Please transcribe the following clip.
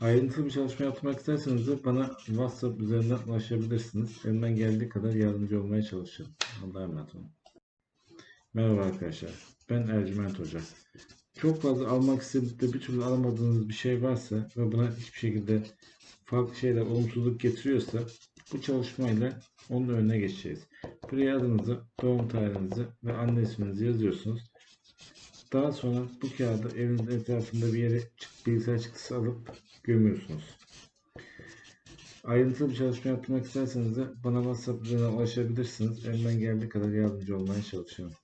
Ayrıntılı bir çalışma yapmak isterseniz de bana WhatsApp üzerinden ulaşabilirsiniz. Elimden geldiği kadar yardımcı olmaya çalışırım. Allah'a emanet olun. Merhaba arkadaşlar. Ben Ercüment Hoca. Çok fazla almak istediğinde de bir türlü alamadığınız bir şey varsa ve buna hiçbir şekilde farklı şeyler olumsuzluk getiriyorsa bu çalışmayla onun önüne geçeceğiz. Buraya adınızı, doğum tarihinizi ve anne isminizi yazıyorsunuz. Daha sonra bu kağıdı evinizin etrafında bir yere bilgisayar çıktısı alıp gömüyorsunuz. Ayrıntılı bir çalışma yapmak isterseniz de bana WhatsApp üzerinden ulaşabilirsiniz. Elimden geldiği kadar yardımcı olmaya çalışıyorum.